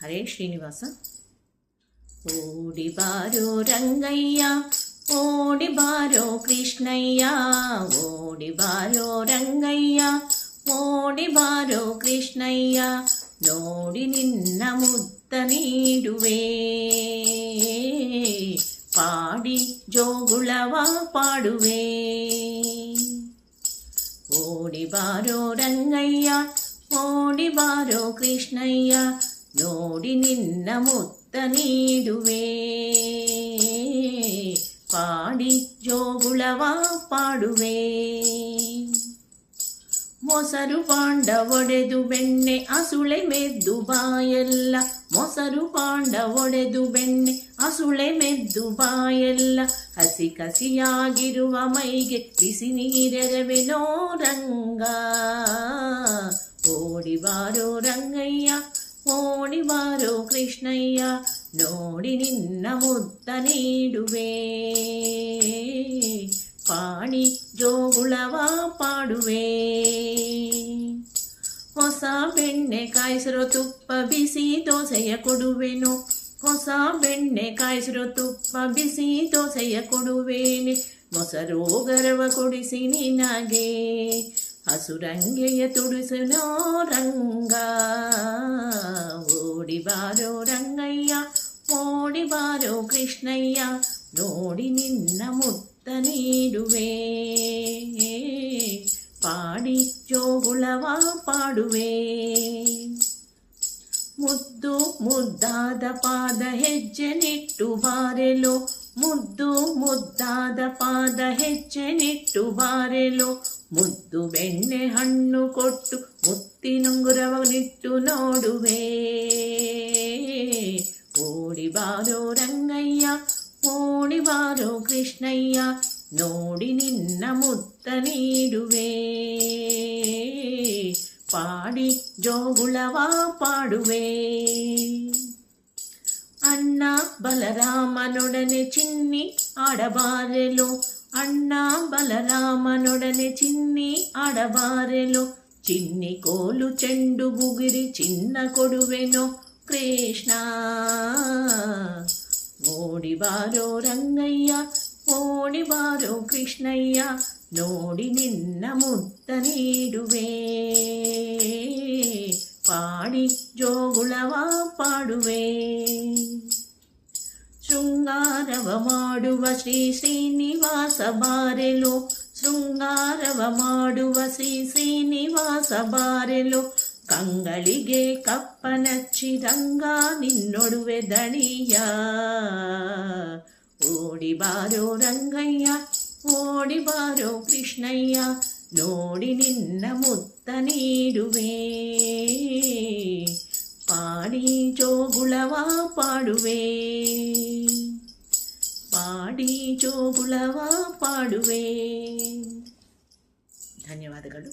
ഹരേ ശ്രീനിവാസ. ഓടിബാരോ രംഗയ്യ ഓടിബാരോ കൃഷ്ണയ്യ ഓടിബാരോ രംഗയ്യ ഓടിബാരോ കൃഷ്ണയ്യ നോടി നിന്ന മുത്ത നീടുവേ പാടി ജോഗുളവ പാടുവേ. ഓടിബാരോ രംഗയ്യ ഓടിബാരോ കൃഷ്ണയ്യ ನೋಡಿ ನಿನ್ನ ಮುತ್ತ ನೀಡುವೆ ಪಾಡಿ ಜೋಗುಳವ ಪಾಡುವೆ ಮೊಸರು ಪಾಂಡ ಒಡೆದು ಬೆಣ್ಣೆ ಅಸುಳೆ ಮೆದ್ದು ಬಾಯೆಲ್ಲ ಮೊಸರು ಪಾಂಡ ಒಡೆದು ಬೆಣ್ಣೆ ಅಸುಳೆ ಮೆದ್ದು ಬಾಯೆಲ್ಲ ಹಸಿ ಕಸಿಯಾಗಿರುವ ಮೈಗೆ ಬಿಸಿ ನೀರೆರವೆನೋ ರಂಗ ಓಡಿ ಬಾರೋ ರಂಗಯ್ಯ ಓಡಿ ಬಾರೋ ಕೃಷ್ಣಯ್ಯ, ನೋಡಿ ನಿನ್ನ ಮುತ್ತ ನೀಡುವೆ. ಪಾಣಿ ಜೋಗುಳವ ಪಾಡುವೆ. ಹೊಸ ಬೆಣ್ಣೆ ಕಾಯಿಸಿರೋ ತುಪ್ಪ ಬಿಸಿ ದೋಸೆಯ ಕೊಡುವೆನು. ಹೊಸ ಬೆಣ್ಣೆ ಕಾಯಿಸಿರೋ ತುಪ್ಪ ಬಿಸಿ ದೋಸೆಯ ಕೊಡುವೇನೆ. ಮೊಸರು ಗರವ ಕೊಡಿಸಿ ನಿನಗೆ. ಹಸುರಂಗೆಯ ತುಡಿಸನೋ ರಂಗ ಓಡಿ ಬಾರೋ ರಂಗಯ್ಯ ಓಡಿ ಬಾರೋ ಕೃಷ್ಣಯ್ಯ ನೋಡಿ ನಿನ್ನ ಮುತ್ತ ನೀಡುವೆ ಪಾಡಿ ಜೋಗುಳವ ಪಾಡುವೆ ಮುದ್ದು ಮುದ್ದಾದ ಪಾದ ಹೆಜ್ಜೆ ನಿಟ್ಟು ಬಾರೆಲೋ ಮುದ್ದು ಮುದ್ದಾದ ಪಾದ ಹೆಜ್ಜೆ ನಿಟ್ಟು ಬಾರೆಲೋ ಮುದ್ದು ಬೆಣ್ಣೆ ಹಣ್ಣು ಕೊಟ್ಟು ಮುತ್ತಿನುಂಗುರವ ನಿಟ್ಟು ನೋಡುವೆ ಓಡಿ ಬಾರೋ ರಂಗಯ್ಯ ಓಡಿ ಬಾರೋ ಕೃಷ್ಣಯ್ಯ ನೋಡಿ ನಿನ್ನ ಮುತ್ತ ನೀಡುವೆ ಪಾಡಿ ಜೋಗುಳವ ಪಾಡುವೆ ಅಣ್ಣ ಬಲರಾಮನೊಡನೆ ಚಿನ್ನಿ ಆಡಬಾರೆಲು ಅಣ್ಣ బలరామనుడని చిన్ని అడవారెలో చిన్ని కోలు చెండు బుగిరి చిన్న కొడువెను. కృష్ణ ఓడిబారో రంగయ్య ఓడిబారో కృష్ణయ్య నోడి నిన్న ముద్ద నీడువే. పాడి జోగులవా పాడువే. ಶೃಂಗಾರವ ಮಾಡುವ ಶ್ರೀ ಶ್ರೀನಿವಾಸ ಬಾರೆಲು ಶೃಂಗಾರವ ಮಾಡುವ ಶ್ರೀ ಶ್ರೀನಿವಾಸ ಬಾರೆಲು ಕಂಗಳಿಗೆ ಕಪ್ಪನಚ್ಚಿ ರಂಗ ನಿನ್ನೊಡುವೆ ದಣಿಯ ಓಡಿ ಬಾರೋ ರಂಗಯ್ಯ ಓಡಿ ಬಾರೋ ಕೃಷ್ಣಯ್ಯ ನೋಡಿ ನಿನ್ನ ಮುತ್ತ ನೀಡುವೆ ಪಾಡಿ ಜೋಗುಳವ ಪಾಡುವೆ పాడి జోగులవా పాడువే. ధన్యవాదాలు